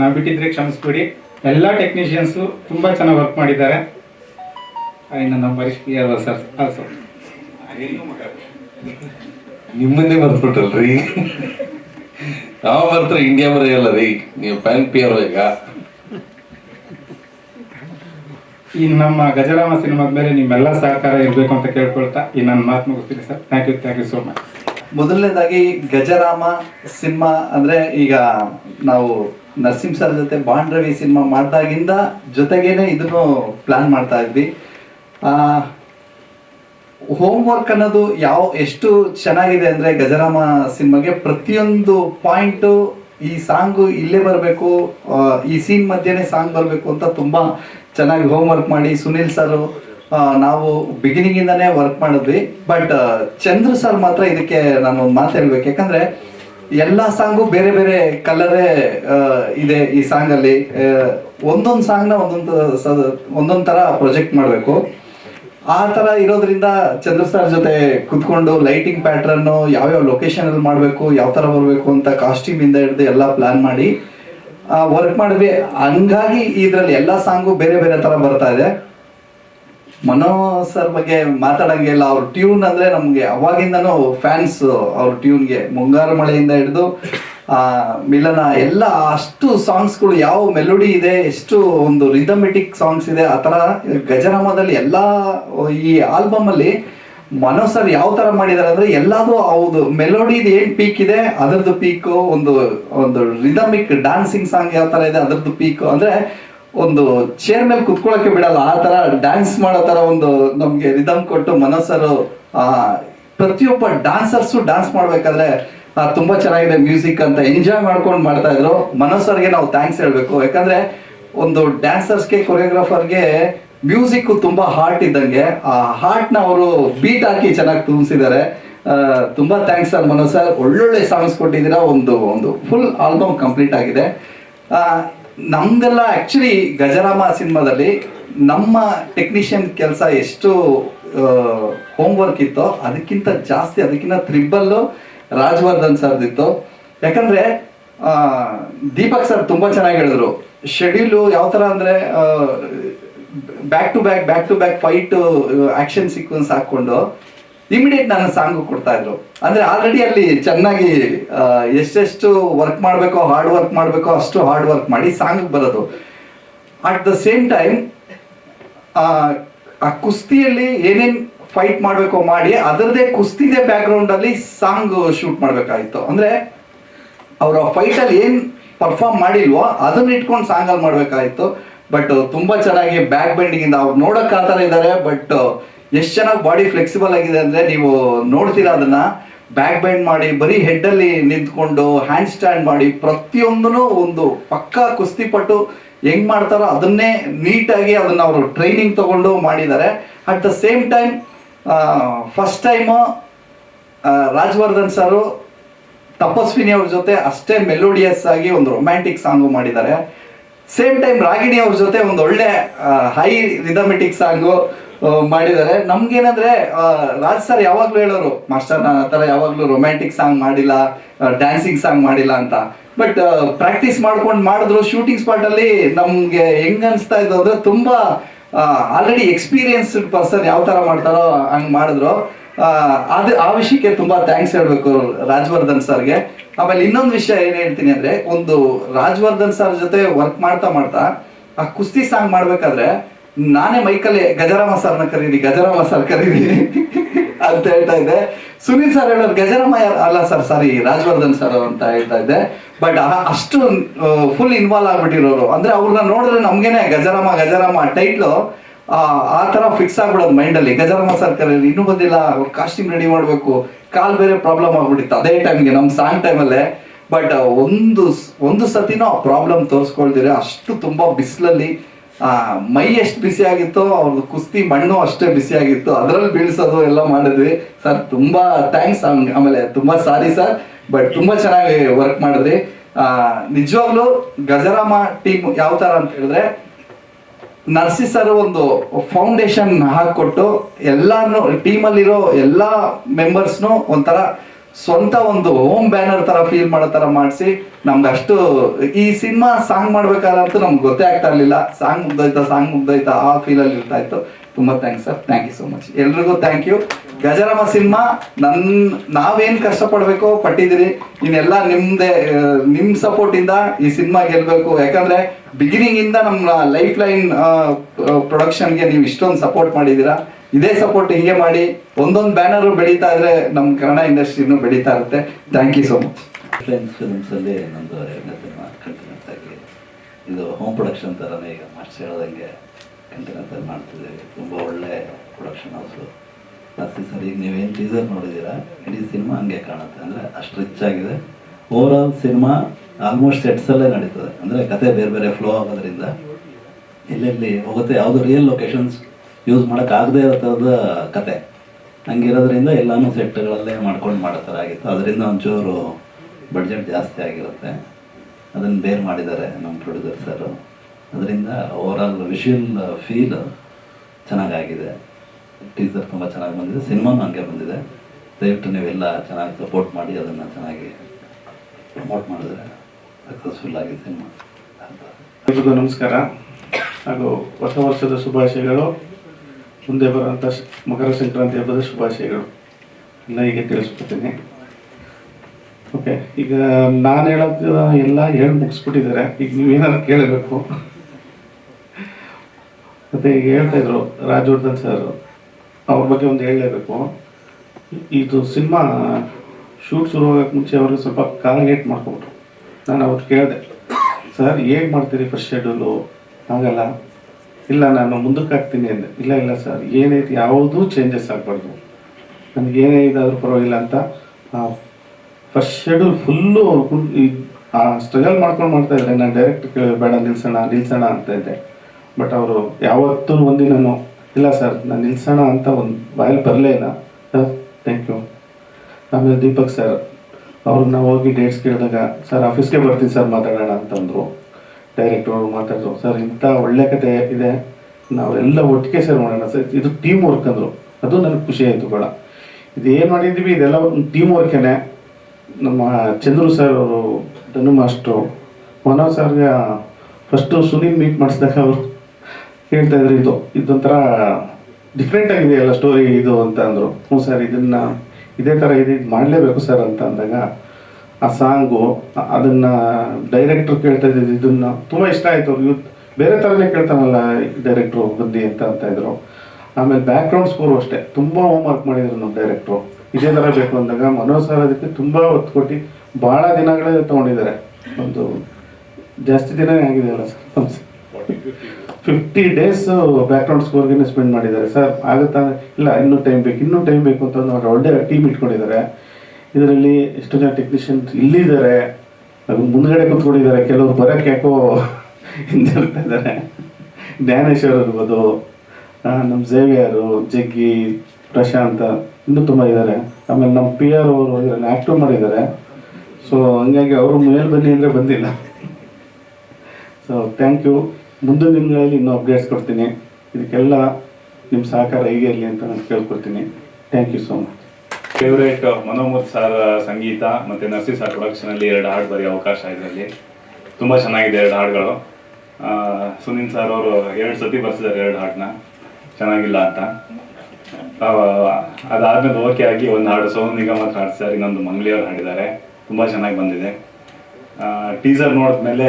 ನಾವು ಬಿಟ್ಟಿದ್ರೆ ಕ್ಷಮಿಸ್ಬಿಡಿ. ಎಲ್ಲ ಟೆಕ್ನಿಷಿಯನ್ಸು ತುಂಬ ಚೆನ್ನಾಗಿ ವರ್ಕ್ ಮಾಡಿದ್ದಾರೆ. ಇನ್ನು ನಮ್ಮ ವರಿಷ್ಠ ಸರ್ ಆಲ್ಸೋ ನಿಮ್ಮನ್ನೇ ಮರ್ತ್ಬಿಟ್ಟಲ್ರಿ ನಾವು ಬರ್ತಾರೆ ಇಂಡಿಯಾ ಅಲ್ಲ ರೀ. ನೀವು ಪ್ಯಾನ್ ಪಿ ಆರ್ ಈಗ. ಈ ನಮ್ಮ ಗಜರಾಮ ಸಿನಿಮಾದ ಮೇಲೆ ನಿಮ್ಮೆಲ್ಲ ಸಹಕಾರ ಇರಬೇಕು ಅಂತ ಕೇಳ್ಕೊಳ್ತಾ ಈ ನನ್ನ ಮಾತು ಮುಗಿಸ್ತೀನಿ sir. Thank you thank you so much ಮೊದಲನೇದಾಗಿ ಗಜರಾಮ ಸಿನಿಮಾ ಅಂದ್ರೆ ಈಗ ನಾವು ನರಸಿಂಹ ಸರ್ ಜೊತೆ ಬಾಂಡ್ ರವಿ ಸಿನಿಮಾ ಮಾಡಿದಾಗಿಂದ ಜೊತೆಗೇನೆ ಇದನ್ನು ಪ್ಲಾನ್ ಮಾಡ್ತಾ ಇದ್ವಿ. ಹೋಮ್ ವರ್ಕ್ ಅನ್ನೋದು ಯಾವ, ಎಷ್ಟು ಚೆನ್ನಾಗಿದೆ ಅಂದ್ರೆ ಗಜರಾಮ ಸಿನಿಮಾಗೆ ಪ್ರತಿಯೊಂದು ಪಾಯಿಂಟು ಈ ಸಾಂಗು ಇಲ್ಲೇ ಬರಬೇಕು ಈ ಸೀನ್ ಮಧ್ಯೆ ಸಾಂಗ್ ಬರಬೇಕು ಅಂತ ತುಂಬಾ ಚೆನ್ನಾಗಿ ಹೋಮ್ ವರ್ಕ್ ಮಾಡಿ ಸುನಿಲ್ ಸರ್ ನಾವು ಬಿಗಿನಿಂಗ್ ಇಂದಾನೇ ವರ್ಕ್ ಮಾಡಿದ್ವಿ. ಬಟ್ ಚಂದ್ರ ಸರ್ ಮಾತ್ರ ಇದಕ್ಕೆ ನಾನು ಒಂದು ಮಾತು ಹೇಳ್ಬೇಕು. ಯಾಕಂದ್ರೆ ಎಲ್ಲ ಸಾಂಗು ಬೇರೆ ಬೇರೆ ಕಲರೇ ಇದೆ ಈ ಸಾಂಗ್ ಅಲ್ಲಿ ಒಂದೊಂದು ಸಾಂಗ್ನ ಒಂದೊಂದು ಒಂದೊಂದು ಒಂದೊಂದ್ ತರ ಪ್ರೊಜೆಕ್ಟ್ ಮಾಡಬೇಕು. ಆ ತರ ಇರೋದ್ರಿಂದ ಚಂದ್ರ ಜೊತೆ ಕುತ್ಕೊಂಡು ಲೈಟಿಂಗ್ ಪ್ಯಾಟ್ರನ್ ಯಾವ್ಯಾವ ಲೊಕೇಶನ್ ಅಲ್ಲಿ ಮಾಡಬೇಕು, ಯಾವ ತರ ಬರಬೇಕು ಅಂತ ಕಾಸ್ಟ್ಯೂಮ್ ಇಂದ ಹಿಡಿದು ಎಲ್ಲ ಪ್ಲಾನ್ ಮಾಡಿ ವರ್ಕ್ ಮಾಡಿದ್ವಿ. ಹಂಗಾಗಿ ಇದ್ರಲ್ಲಿ ಎಲ್ಲ ಸಾಂಗು ಬೇರೆ ಬೇರೆ ತರ ಬರ್ತಾ ಇದೆ. ಮನೋ ಸರ್ ಬಗ್ಗೆ ಮಾತಾಡಂಗೆ ಇಲ್ಲ. ಅವ್ರ ಟ್ಯೂನ್ ಅಂದ್ರೆ ನಮ್ಗೆ ಅವಾಗಿಂದನೂ ಫ್ಯಾನ್ಸ್ ಅವ್ರ ಟ್ಯೂನ್ಗೆ ಮುಂಗಾರು ಮಳೆಯಿಂದ ಹಿಡಿದು ಮಿಲನ ಎಲ್ಲ ಅಷ್ಟು ಸಾಂಗ್ಸ್ಗಳು ಯಾವ ಮೆಲೋಡಿ ಇದೆ ಎಷ್ಟು ಒಂದು ರಿದಮೆಟಿಕ್ ಸಾಂಗ್ಸ್ ಇದೆ ಆ ಥರ ಗಜರಾಮದಲ್ಲಿ ಎಲ್ಲ ಈ ಆಲ್ಬಮ್ ಅಲ್ಲಿ ಮನೋ ಸರ್ ಯಾವ ತರ ಮಾಡಿದ್ದಾರೆ ಅಂದ್ರೆ ಎಲ್ಲಾದು ಹೌದು. ಮೆಲೋಡಿದು ಏನ್ ಪೀಕ್ ಇದೆ ಅದರದ್ದು ಪೀಕ್ ಒಂದು ಒಂದು ರಿದಮಿಕ್ ಡಾನ್ಸಿಂಗ್ ಸಾಂಗ್ ಯಾವ ತರ ಇದೆ ಅದರದ್ದು ಪೀಕ್ ಅಂದ್ರೆ ಒಂದು ಚೇರ್ ಮೇಲೆ ಕುತ್ಕೊಳ್ಳೋಕೆ ಬಿಡಲ್ಲ ಆ ತರ ಡ್ಯಾನ್ಸ್ ಮಾಡೋ ತರ ಒಂದು ನಮಗೆ ರಿದಮ್ ಕೊಟ್ಟು ಮನಸ್ಸರು ಆ ಪ್ರತಿಯೊಬ್ಬ ಡ್ಯಾನ್ಸರ್ಸು ಡ್ಯಾನ್ಸ್ ಮಾಡ್ಬೇಕಾದ್ರೆ ಆ, ತುಂಬಾ ಚೆನ್ನಾಗಿದೆ ಮ್ಯೂಸಿಕ್ ಅಂತ ಎಂಜಾಯ್ ಮಾಡ್ಕೊಂಡು ಮಾಡ್ತಾ ಇದ್ರು. ಮನೋಸರ್ಗೆ ನಾವು ಥ್ಯಾಂಕ್ಸ್ ಹೇಳ್ಬೇಕು. ಯಾಕಂದ್ರೆ ಒಂದು ಡ್ಯಾನ್ಸರ್ಸ್ಗೆ ಕೊರಿಯೋಗ್ರಾಫರ್ಗೆ ಮ್ಯೂಸಿಕ್ ತುಂಬಾ ಹಾರ್ಟ್ ಇದ್ದಂಗೆ. ಆ ಹಾರ್ಟ್ನ ಅವರು ಬೀಟ್ ಹಾಕಿ ಚೆನ್ನಾಗಿ ತುಂಬಿಸಿದ್ದಾರೆ. ತುಂಬಾ ಥ್ಯಾಂಕ್ಸ್ ಸರ್ ಮನೋಜ್ ಸರ್. ಒಳ್ಳೊಳ್ಳೆ ಸಾಂಗ್ಸ್ ಕೊಟ್ಟಿದ್ದೀರಾ. ಒಂದು ಒಂದು ಫುಲ್ ಆಲ್ಬಮ್ ಕಂಪ್ಲೀಟ್ ಆಗಿದೆ. ನಮ್ದೆಲ್ಲ ಆಕ್ಚುಲಿ ಗಜರಾಮ ಸಿನಿಮಾದಲ್ಲಿ ನಮ್ಮ ಟೆಕ್ನಿಷಿಯನ್ ಕೆಲಸ ಎಷ್ಟು ಹೋಮ್ ವರ್ಕ್ ಇತ್ತೋ ಅದಕ್ಕಿಂತ ಜಾಸ್ತಿ, ಅದಕ್ಕಿಂತ ತ್ರಿಬಲ್ಲು ರಾಜವರ್ಧನ್ ಸರ್ದಿತ್ತು ಯಾಕಂದ್ರೆ ದೀಪಕ್ ಸರ್ ತುಂಬಾ ಚೆನ್ನಾಗಿ ಹೇಳಿದ್ರು. ಶೆಡ್ಯೂಲು ಯಾವ ತರ ಅಂದ್ರೆ back to back back to back fight action sequence ಹಾಕೊಂಡು ಇಮಿಡಿಯೇಟ್ ನಾನು ಸಾಂಗು ಕೊಡ್ತಾ ಇದ್ರು. ಅಂದ್ರೆ ಆಲ್ರೆಡಿ ಅಲ್ಲಿ ಚೆನ್ನಾಗಿ ಎಷ್ಟೆಷ್ಟು ವರ್ಕ್ ಮಾಡಬೇಕೋ ಹಾರ್ಡ್ ವರ್ಕ್ ಮಾಡಬೇಕೋ ಅಷ್ಟು ಹಾರ್ಡ್ ವರ್ಕ್ ಮಾಡಿ ಸಾಂಗ್ ಬರೋದು. ಅಟ್ ದ ಸೇಮ್ ಟೈಮ್ ಆ ಕುಸ್ತಿಯಲ್ಲಿ ಏನೇನ್ ಫೈಟ್ ಮಾಡಬೇಕು ಮಾಡಿ, ಅದರದೇ ಕುಸ್ತಿದೆ ಬ್ಯಾಕ್ಗ್ರೌಂಡ್ ಅಲ್ಲಿ ಸಾಂಗ್ ಶೂಟ್ ಮಾಡಬೇಕಾಗಿತ್ತು ಅಂದ್ರೆ, ಅವರ ಫೈಟ್ ಅಲ್ಲಿ ಏನ್ ಪರ್ಫಾರ್ಮ್ ಮಾಡಿಲ್ವೋ ಅದನ್ನ ಇಟ್ಕೊಂಡು ಸಾಂಗ್ ಅಲ್ಲಿ ಮಾಡ್ಬೇಕಾಗಿತ್ತು ಬಟ್ ತುಂಬಾ ಚೆನ್ನಾಗಿ ಬ್ಯಾಕ್ ಬೆಂಡಿಂಗ್ ಇಂದ ಅವ್ರು ನೋಡಕ್ ಆತರ ಇದ್ದಾರೆ ಬಟ್ ಎಷ್ಟು ಚೆನ್ನಾಗಿ ಬಾಡಿ ಫ್ಲೆಕ್ಸಿಬಲ್ ಆಗಿದೆ ಅಂದ್ರೆ ನೀವು ನೋಡ್ತೀರಾ ಅದನ್ನ? ಬ್ಯಾಕ್ ಬೆಂಡ್ ಮಾಡಿ, ಬರೀ ಹೆಡ್ ಅಲ್ಲಿ ನಿಂತ್ಕೊಂಡು ಹ್ಯಾಂಡ್ ಸ್ಟ್ಯಾಂಡ್ ಮಾಡಿ ಪ್ರತಿಯೊಂದನು ಒಂದು ಪಕ್ಕಾ ಕುಸ್ತಿಪಟ್ಟು ಹೆಂಗ್ ಮಾಡ್ತಾರೋ ಅದನ್ನೇ ನೀಟಾಗಿ ಅದನ್ನ ಅವರು ಟ್ರೈನಿಂಗ್ ತಗೊಂಡು ಮಾಡಿದ್ದಾರೆ. At the same time first time Rajavardhan sir Tapaswini ಅವ್ರ ಜೊತೆ ಅಷ್ಟೇ ಮೆಲೋಡಿಯಸ್ ಆಗಿ ಒಂದು ರೊಮ್ಯಾಂಟಿಕ್ ಸಾಂಗು ಮಾಡಿದ್ದಾರೆ. ಸೇಮ್ ಟೈಮ್ ರಾಗಿಣಿ ಅವ್ರ ಜೊತೆ ಒಂದು ಒಳ್ಳೆ ಹೈ ರಿದಮೆಟಿಕ್ ಸಾಂಗು ಮಾಡಿದ್ದಾರೆ. ನಮ್ಗೇನಂದ್ರೆ ರಾಜ್ ಸರ್ ಯಾವಾಗ್ಲೂ ಹೇಳೋರು, ಮಾಸ್ಟರ್, ನಾನು ಆ ಥರ ಯಾವಾಗ್ಲೂ ರೊಮ್ಯಾಂಟಿಕ್ ಸಾಂಗ್ ಮಾಡಿಲ್ಲ ಡ್ಯಾನ್ಸಿಂಗ್ ಸಾಂಗ್ ಮಾಡಿಲ್ಲ ಅಂತ. ಬಟ್ ಪ್ರಾಕ್ಟೀಸ್ ಮಾಡ್ಕೊಂಡು ಮಾಡಿದ್ರು ಶೂಟಿಂಗ್ ಸ್ಪಾಟ್ ಅಲ್ಲಿ ನಮ್ಗೆ ಹೆಂಗ್ ಅನ್ಸ್ತಾ ಇದ್ದು ಅಂದ್ರೆ ತುಂಬಾ ಆಲ್ರೆಡಿ ಎಕ್ಸ್ಪೀರಿಯನ್ಸ್ಡ್ ಪರ್ಸನ್ ಯಾವ ತರ ಮಾಡ್ತಾರೋ ಹಂಗ್ ಮಾಡಿದ್ರು. ಅದು, ಆ ವಿಷಯಕ್ಕೆ ತುಂಬಾ ಥ್ಯಾಂಕ್ಸ್ ಹೇಳ್ಬೇಕು ರಾಜವರ್ಧನ್ ಸರ್ಗೆ. ಆಮೇಲೆ ಇನ್ನೊಂದು ವಿಷಯ ಏನು ಹೇಳ್ತೀನಿ ಅಂದ್ರೆ, ಒಂದು ರಾಜವರ್ಧನ್ ಸರ್ ಜೊತೆ ವರ್ಕ್ ಮಾಡ್ತಾ ಮಾಡ್ತಾ, ಆ ಕುಸ್ತಿ ಸಾಂಗ್ ಮಾಡ್ಬೇಕಾದ್ರೆ ನಾನೇ ಮೈಕಲ್ಲಿ ಗಜರಾಮ ಸರ್ನ ಕರೀರಿ, ಗಜರಾಮ ಸರ್ ಕರೀರಿ ಅಂತ ಹೇಳ್ತಾ ಇದ್ದೆ. ಸುನೀಲ್ ಸರ್ ಹೇಳೋರು ಗಜರಾಮ ಅಲ್ಲ ಸರ್, ಸಾರಿ ರಾಜವರ್ಧನ್ ಸರ್ ಅಂತ ಹೇಳ್ತಾ ಇದ್ದೆ. ಬಟ್ ಅಷ್ಟು ಫುಲ್ ಇನ್ವಾಲ್ವ್ ಆಗ್ಬಿಟ್ಟಿರೋರು. ಅಂದ್ರೆ ಅವ್ರನ್ನ ನೋಡಿದ್ರೆ ನಮ್ಗೇನೆ ಗಜರಾಮ ಗಜರಾಮ ಟೈಟ್ಲು ಆ ತರ ಫಿಕ್ಸ್ ಆಗ್ಬಿಡೋದು ಮೈಂಡಲ್ಲಿ ಗಜರಾಮ ಸರ್ ಕರೀರಿ ಇನ್ನೂ ಬಂದಿಲ್ಲ ಕಾಸ್ಟ್ಯೂಮ್ ರೆಡಿ ಮಾಡಬೇಕು. ಕಾಲ್ ಬೇರೆ ಪ್ರಾಬ್ಲಮ್ ಆಗ್ಬಿಟ್ಟಿತ್ತು. ಅದೇ ಟೈಮ್ಗೆ ನಮ್ಮ ಸಾಂಗ್ ಟೈಮಲ್ಲೇ ಬಟ್ ಒಂದು ಒಂದು ಸತಿನೂ ಆ ಪ್ರಾಬ್ಲಮ್ ತೋರಿಸ್ಕೊಳ್ದಿರ ಅಷ್ಟು ತುಂಬಾ ಬಿಸಿಲಲ್ಲಿ ಮೈ ಎಷ್ಟು ಬಿಸಿ ಆಗಿತ್ತು ಅವ್ರದ್ದು ಕುಸ್ತಿ ಮಣ್ಣು ಅಷ್ಟೇ ಬಿಸಿ ಆಗಿತ್ತು. ಅದರಲ್ಲಿ ಬೀಳ್ಸೋದು ಎಲ್ಲ ಮಾಡಿದ್ವಿ. ಸರ್, ತುಂಬಾ ಥ್ಯಾಂಕ್ಸ್ ಆಮೇಲೆ ತುಂಬಾ ಸಾರಿ ಸರ್ ಬಟ್ ತುಂಬಾ ಚೆನ್ನಾಗಿ ವರ್ಕ್ ಮಾಡಿದ್ರಿ. ನಿಜವಾಗ್ಲೂ ಗಜರಾಮ ಟೀಮ್ ಯಾವ ಥರ ಅಂತ ಹೇಳಿದ್ರೆ ನರ್ಸಿ ಸರ್ ಒಂದು ಫೌಂಡೇಶನ್ ಹಾಕಿಕೊಟ್ಟು ಎಲ್ಲಾನು ಟೀಮಲ್ಲಿರೋ ಎಲ್ಲಾ ಮೆಂಬರ್ಸ್ನು ಒಂಥರ ಸ್ವಂತ ಒಂದು ಹೋಮ್ ಬ್ಯಾನರ್ ತರ ಫೀಲ್ ಮಾಡೋ ತರ ಮಾಡಿಸಿ, ನಮ್ಗೆ ಅಷ್ಟು ಈ ಸಿನಿಮಾ ಸಾಂಗ್ ಮಾಡ್ಬೇಕಾದಂತೂ ನಮ್ಗೆ ಗೊತ್ತೇ ಆಗ್ತಾ ಇರಲಿಲ್ಲ. ಸಾಂಗ್ ಮುಗ್ದೋಯ್ತಾ ಸಾಂಗ್ ಮುಗ್ದೋಯ್ತಾ, ಆ ಫೀಲ್ ಅಲ್ಲಿ ಇರ್ತಾ ಇತ್ತು. ತುಂಬಾ thanks sir thank you so much ಎಲ್ರಿಗೂ ಥ್ಯಾಂಕ್ ಯು ಗಜರಾಮ ಸಿನಿಮಾ, ನನ್, ನಾವೇನ್ ಕಷ್ಟಪಡ್ಬೇಕು ಪಟ್ಟಿದ್ದೀರಿ. ಇನ್ನೆಲ್ಲ ನಿಮ್ದೆ ನಿಮ್ ಸಪೋರ್ಟ್ ಇಂದ ಈ ಸಿನಿಮಾ ಗೆಲ್ಬೇಕು. ಯಾಕಂದ್ರೆ ಬಿಗಿನಿಂಗ್ ಇಂದ ನಮ್ಮ ಲೈಫ್ ಲೈನ್ ಪ್ರೊಡಕ್ಷನ್ಗೆ ನೀವು ಇಷ್ಟೊಂದು ಸಪೋರ್ಟ್ ಮಾಡಿದ್ದೀರಾ. ಇದೇ ಸಪೋರ್ಟ್ ಹಿಂಗೆ ಮಾಡಿ ಒಂದೊಂದು ಬ್ಯಾನರ್ ಬೆಳೀತಾ ಇದ್ರೆ ನಮ್ಮ ಕನ್ನಡ ಇಂಡಸ್ಟ್ರಿನೂ ಬೆಳೀತಾ ಇರುತ್ತೆ. ಥ್ಯಾಂಕ್ ಯು ಸೊ ಮಚ್ ಫಿಲ್ಮ್ಸಲ್ಲಿ ನಮ್ಮದು ಎರಡನೇ ಕಂಟಿನ್ಯೂಸ್ ಇದು ಹೋಮ್ ಪ್ರೊಡಕ್ಷನ್ ಥರನೇ ಈಗ ಮಾಸ್ಟರ್ ಹೇಳ್ದಂಗೆ ಕಂಟಿನ್ಯೂಸ್ ಆಗಿ ಮಾಡ್ತಿದ್ದೀವಿ. ತುಂಬ ಒಳ್ಳೆ ಪ್ರೊಡಕ್ಷನ್ ಹೌಸು ಜಾಸ್ತಿ ಸರ್, ಈಗ ನೀವೇನು ಟೀಸರ್ ನೋಡಿದ್ದೀರಾ? ಇಡೀ ಸಿನಿಮಾ ಹಂಗೆ ಕಾಣುತ್ತೆ. ಅಂದರೆ ಅಷ್ಟು ರಿಚ್ ಆಗಿದೆ. ಓವರ್ ಆಲ್ ಸಿನಿಮಾ ಆಲ್ಮೋಸ್ಟ್ ಸೆಟ್ಸಲ್ಲೇ ನಡೀತದೆ. ಅಂದರೆ ಕತೆ ಬೇರೆ ಬೇರೆ ಫ್ಲೋ ಆಗೋದ್ರಿಂದ ಎಲ್ಲೆಲ್ಲಿ ಹೋಗುತ್ತೆ, ಯಾವುದು ರಿಯಲ್ ಲೊಕೇಶನ್ಸ್ ಯೂಸ್ ಮಾಡೋಕ್ಕಾಗದೇ ಇರೋ ಥರದ ಕತೆ. ಹಂಗಿರೋದ್ರಿಂದ ಎಲ್ಲಾನು ಸೆಟ್ಗಳಲ್ಲೇ ಮಾಡ್ಕೊಂಡು ಮಾಡೋ ಥರ ಆಗಿತ್ತು. ಅದರಿಂದ ಒಂಚೂರು ಬಡ್ಜೆಟ್ ಜಾಸ್ತಿ ಆಗಿರುತ್ತೆ. ಅದನ್ನು ಬೇರ್ ಮಾಡಿದ್ದಾರೆ ನಮ್ಮ ಪ್ರೊಡ್ಯೂಸರ್ ಸರು. ಅದರಿಂದ ಓವರ್ ಆಲ್ ಫೀಲ್ ಚೆನ್ನಾಗಾಗಿದೆ. ಟೀಸರ್ ತುಂಬ ಚೆನ್ನಾಗಿ ಬಂದಿದೆ. ಸಿನಿಮಾನು ಹಂಗೆ ಬಂದಿದೆ. ದಯವಿಟ್ಟು ನೀವೆಲ್ಲ ಚೆನ್ನಾಗಿ ಸಪೋರ್ಟ್ ಮಾಡಿ ಅದನ್ನು ಚೆನ್ನಾಗಿ ಪ್ರಮೋಟ್ ಮಾಡಿದ್ರೆ ಸಕ್ಸಸ್ಫುಲ್ ಆಗಿದೆ ಸಿನಿಮಾ ಎಲ್ರಿಗೂ ನಮಸ್ಕಾರ. ಹಾಗೂ ಹೊಸ ವರ್ಷದ ಶುಭಾಶಯಗಳು. ಮುಂದೆ ಬರುವಂಥ ಮಕರ ಸಂಕ್ರಾಂತಿ ಹಬ್ಬದ ಶುಭಾಶಯಗಳು. ಎಲ್ಲ ಈಗ ತಿಳಿಸ್ಕೊಡ್ತೀನಿ. ಓಕೆ ಈಗ ನಾನು ಹೇಳೋದು ಎಲ್ಲ ಹೇಳಿ ಮುಗಿಸ್ಬಿಟ್ಟಿದ್ದಾರೆ ಈಗ ನೀವೇನಾದ್ರು ಕೇಳಬೇಕು. ಮತ್ತೆ ಈಗ ಹೇಳ್ತಾ ಇದ್ರು ರಾಜವರ್ಧನ್ ಸರ್ ಅವ್ರ ಬಗ್ಗೆ ಒಂದು ಹೇಳಲೇಬೇಕು. ಇದು ಸಿನಿಮಾ ಶೂಟ್ ಶುರುವಾಗಕ್ಕೆ ಮುಂಚೆ ಅವ್ರಿಗೆ ಸ್ವಲ್ಪ ಕಾಲ್ಗೇಟ್ ಮಾಡ್ಕೊಬಿಟ್ರು ನಾನು ಅವ್ರು ಕೇಳಿದೆ, ಸರ್, ಹೇಗೆ ಮಾಡ್ತೀರಿ ಫಸ್ಟ್ ಶೆಡ್ಯೂಲು ಹಾಗಲ್ಲ. ಇಲ್ಲ, ನಾನು ಮುಂದಕ್ಕೆ ಹಾಕ್ತೀನಿ ಅಂದೆ. ಇಲ್ಲ ಇಲ್ಲ ಸರ್ ಏನೈತಿ ಯಾವುದೂ ಚೇಂಜಸ್ ಆಗಬಾರ್ದು. ನನಗೆ ಏನೇ ಇದಾದರೂ ಪರವಾಗಿಲ್ಲ ಅಂತ ಫಸ್ಟ್ ಶೆಡ್ಯೂಲ್ ಫುಲ್ಲು ಆ ಸ್ಟ್ರಗಲ್ ಮಾಡ್ಕೊಂಡು ಮಾಡ್ತಾ ಇದ್ದೆ ನಾನು ಡೈರೆಕ್ಟ್ ಕೇಳಿ ಬೇಡ, ನಿಲ್ಸೋಣ ನಿಲ್ಸೋಣ ಅಂತ ಇದ್ದೆ. ಬಟ್ ಅವರು ಯಾವತ್ತೂ ನಾನು ಇಲ್ಲ ಸರ್, ನಾನು ನಿಲ್ಸೋಣ ಅಂತ ಒಂದು ಬಾಯಲ್ಲಿ ಬರಲೇ ಇಲ್ಲ. ಸರ್ ಥ್ಯಾಂಕ್ ಯು ಆಮೇಲೆ ದೀಪಕ್ ಸರ್, ಅವ್ರನ್ನ ಹೋಗಿ ಡೇಟ್ಸ್ ಕೇಳಿದಾಗ, ಸರ್ ಆಫೀಸ್ಗೆ ಬರ್ತೀನಿ ಸರ್, ಮಾತಾಡೋಣ ಅಂತಂದರು ಡೈರೆಕ್ಟ್ರು ಹೋಗಿ ಮಾತಾಡಿದ್ರು ಸರ್, ಇಂಥ ಒಳ್ಳೆ ಕತೆ ಇದೆ. ನಾವೆಲ್ಲ ಒಟ್ಟಿಗೆ ಸೇರ್ ಮಾಡೋಣ. ಸರ್, ಇದು ಟೀಮ್ ವರ್ಕ್ ಅಂದರು. ಅದು ನನಗೆ ಖುಷಿ ಆಯಿತು ಕೂಡ ಇದು ಏನು ಮಾಡಿದ್ದೀವಿ? ಇದೆಲ್ಲ ಒಂದು ಟೀಮ್ ವರ್ಕೇನೆ ನಮ್ಮ ಚಂದ್ರು ಸರ್ ಅವರು, ಧನು ಮಾಸ್ಟ್ರು, ಮನೋಜ್ ಸರ್ಗೆ ಫಸ್ಟು ಸುನೀಲ್ ಮೀಟ್ ಮಾಡಿಸಿದಾಗ ಅವರು ಹೇಳ್ತಾ ಇದ್ರು ಇದು. ಇದೊಂಥರ ಡಿಫ್ರೆಂಟ್ ಆಗಿದೆಯಲ್ಲ ಸ್ಟೋರಿ ಇದು ಅಂತ ಅಂದರು. ಹ್ಞೂ ಸರ್ ಇದನ್ನು ಇದೇ ಥರ ಇದು ಮಾಡಲೇಬೇಕು ಸರ್ ಅಂತ ಅಂದಾಗ ಆ ಸಾಂಗು ಅದನ್ನು ಡೈರೆಕ್ಟರ್ ಕೇಳ್ತಾ ಇದ್ದಿದ್ದು ಇದನ್ನು ತುಂಬ ಇಷ್ಟ ಆಯಿತು. ಯೂತ್ ಬೇರೆ ಥರನೇ ಕೇಳ್ತಾನಲ್ಲ ಡೈರೆಕ್ಟ್ರು ಬುದ್ಧಿ ಅಂತ ಅಂತ ಇದ್ರು. ಆಮೇಲೆ ಬ್ಯಾಕ್ಗ್ರೌಂಡ್ ಸ್ಕೋರು ಅಷ್ಟೇ. ತುಂಬ ಹೋಮ್ ವರ್ಕ್ ಮಾಡಿದ್ರು ನಮ್ಮ ಡೈರೆಕ್ಟ್ರು ಇದೇ ಥರ ಬೇಕು ಅಂದಾಗ ಮನೋಜ್ ಅದಕ್ಕೆ ತುಂಬ ಹೊತ್ತು ಕೊಟ್ಟು ಭಾಳ ದಿನಗಳೇ ತೊಗೊಂಡಿದ್ದಾರೆ. ಒಂದು ಜಾಸ್ತಿ ದಿನ ಆಗಿದೆ ಅಲ್ಲ ಸರ್ ಫಿಫ್ಟಿ ಡೇಸ್ ಬ್ಯಾಕ್ಗ್ರೌಂಡ್ ಸ್ಕೋರ್ಗೆ ಸ್ಪೆಂಡ್ ಮಾಡಿದ್ದಾರೆ. ಸರ್ ಆಗುತ್ತಾ? ಇಲ್ಲ, ಇನ್ನೂ ಟೈಮ್ ಬೇಕು, ಇನ್ನೂ ಟೈಮ್ ಬೇಕು ಅಂತ ಅವ್ರು ಒಳ್ಳೆ ಟೀಮ್ ಇಟ್ಕೊಂಡಿದ್ದಾರೆ. ಇದರಲ್ಲಿ ಎಷ್ಟು ಜನ ಟೆಕ್ನಿಷಿಯನ್ಸ್ ಇಲ್ಲಿದ್ದಾರೆ. ಮುಂದ್ಗಡೆ ಕೂತ್ಕೊಂಡಿದ್ದಾರೆ. ಕೆಲವರು ಬರಕ್ಕೆ ಯಾಕೋ ಹಿಂದಿರ್ತಾ ಇದ್ದಾರೆ. ಜ್ಞಾನೇಶ್ವರ್ ಇರ್ಬೋದು ನಮ್ಮ ಝೇವಿಯರು ಜಗ್ಗಿ ಪ್ರಶಾಂತ ಇನ್ನೂ ತುಂಬ ಇದ್ದಾರೆ. ಆಮೇಲೆ ನಮ್ಮ ಪಿ ಆರ್ ಅವರು ಇದರಲ್ಲಿ ಆ್ಯಕ್ಟಿವ್ ಮಾಡಿದ್ದಾರೆ. ಸೊ ಹಂಗಾಗಿ ಅವರು ಮೇಲೆ ಬನ್ನಿ ಅಂದರೆ ಬಂದಿಲ್ಲ. ಸೊ ಥ್ಯಾಂಕ್ ಯು ಮುಂದಿನ ದಿನಗಳಲ್ಲಿ ಇನ್ನೂ ಅಪ್ಡೇಟ್ಸ್ ಕೊಡ್ತೀನಿ. ಇದಕ್ಕೆಲ್ಲ ನಿಮ್ಮ ಸಹಕಾರ ಹೀಗೆ ಇರಲಿ ಅಂತ ನಾನು ಕೇಳ್ಕೊಡ್ತೀನಿ. Thank you so much favourite ಮನೋಮೂರ್ sir ಸಂಗೀತ ಮತ್ತೆ ನರ್ಸಿ ಸರ್ ಪ್ರೊಡಕ್ಷನ್ ಅಲ್ಲಿ ಎರಡು ಹಾಡು ಬರೆಯೋ ಅವಕಾಶ ಇದರಲ್ಲಿ. ತುಂಬಾ ಚೆನ್ನಾಗಿದೆ ಎರಡು ಹಾಡುಗಳು. ಸುನಿಲ್ ಸರ್ ಅವರು ಎರಡು ಸತಿ ಬರ್ಸಿದ್ದಾರೆ ಎರಡು ಹಾಡನ್ನ ಚೆನ್ನಾಗಿಲ್ಲ ಅಂತ. ಅದಾದ್ಮೇಲೆ ಓಕೆ ಆಗಿ ಒಂದು ಹಾಡು ಸೋನು ನಿಗಮ್ ಹತ್ರ ಹಾಡ್ಸಿದ್ದಾರೆ ಇನ್ನೊಂದು ಮಂಗ್ಳಿಯವ್ರು ಹಾಡಿದ್ದಾರೆ. ತುಂಬಾ ಚೆನ್ನಾಗಿ ಬಂದಿದೆ. ಟೀಸರ್ ನೋಡಿದ್ಮೇಲೆ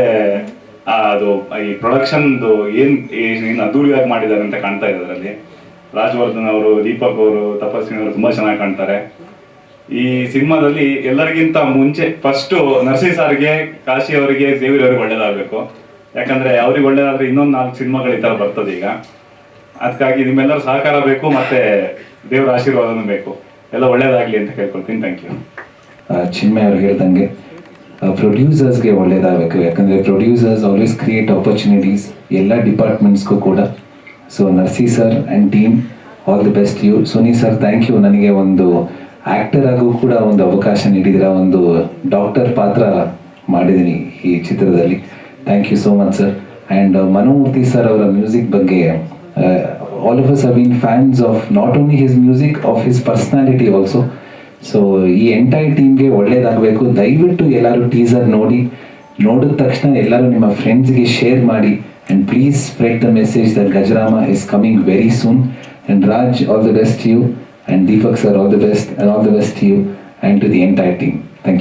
ಅದು, ಈ ಪ್ರೊಡಕ್ಷನ್ದು ಏನ್ ಅದ್ದೂರಿಯಾಗಿ ಮಾಡಿದ್ದಾರೆ ಅಂತ ಕಾಣ್ತಾ ಇದೆ ಅದರಲ್ಲಿ. ರಾಜವರ್ಧನ್ ಅವರು, ದೀಪಕ್ ಅವರು, ತಪಸ್ವಿನಿ ಅವರು ತುಂಬಾ ಚೆನ್ನಾಗಿ ಕಾಣ್ತಾರೆ. ಈ ಸಿನಿಮಾದಲ್ಲಿ ಎಲ್ಲರಿಗಿಂತ ಮುಂಚೆ ಫಸ್ಟ್ ನರ್ಸಿ ಸಾರ್ಗೆ, ಕಾಶಿ ಅವರಿಗೆ ದೇವಿ ಅವರಿಗೆ ಒಳ್ಳೇದಾಗಬೇಕು. ಯಾಕಂದ್ರೆ ಅವ್ರಿಗೆ ಒಳ್ಳೇದಾದ್ರೆ ಇನ್ನೊಂದು ನಾಲ್ಕು ಸಿನಿಮಾಗಳು ಈ ಬರ್ತದೆ ಈಗ. ಅದಕ್ಕಾಗಿ ನಿಮ್ಮೆಲ್ಲರ ಸಹಕಾರ ಬೇಕು, ಮತ್ತೆ ದೇವರ ಆಶೀರ್ವಾದನೂ ಬೇಕು. ಎಲ್ಲ ಒಳ್ಳೇದಾಗ್ಲಿ ಅಂತ ಕೇಳ್ಕೊಳ್ತೀನಿ. ಥ್ಯಾಂಕ್ ಯು ಚಿನ್ಮಯ್ ಅವ್ರು ಹೇಳ್ದಂಗೆ ಪ್ರೊಡ್ಯೂಸರ್ಸ್ಗೆ ಒಳ್ಳೇದಾಗಬೇಕು. ಯಾಕಂದರೆ ಪ್ರೊಡ್ಯೂಸರ್ಸ್ ಆಲ್ವೇಸ್ ಕ್ರಿಯೇಟ್ ಆಪರ್ಚುನಿಟೀಸ್ ಎಲ್ಲ ಡಿಪಾರ್ಟ್ಮೆಂಟ್ಸ್ಗೂ ಕೂಡ so Narsi sir and team all the best you Suni sir thank you ನನಗೆ ಒಂದು ಆ್ಯಕ್ಟರ್ ಆಗೂ ಕೂಡ ಒಂದು ಅವಕಾಶ ನೀಡಿದಿರ. ಒಂದು ಡಾಕ್ಟರ್ ಪಾತ್ರ ಮಾಡಿದ್ದೀನಿ ಈ ಚಿತ್ರದಲ್ಲಿ. Thank you so much sir and Manomurthy sir ಅವರ ಮ್ಯೂಸಿಕ್ ಬಗ್ಗೆ all of us have been fans of not only his music of his personality also so ಈ ಎಂಟೈರ್ ಟೀಮ್ಗೆ ಒಳ್ಳೇದಾಗಬೇಕು. ದಯವಿಟ್ಟು ಎಲ್ಲರೂ ಟೀಸರ್ ನೋಡಿ, ನೋಡಿದ ತಕ್ಷಣ ಎಲ್ಲರೂ ನಿಮ್ಮ ಫ್ರೆಂಡ್ಸ್ಗೆ ಶೇರ್ ಮಾಡಿ. And please spread the message that Gajarama is coming very soon. And Raj, all the best to you. And Deepak sir, all the best and all the best to you and to the entire team.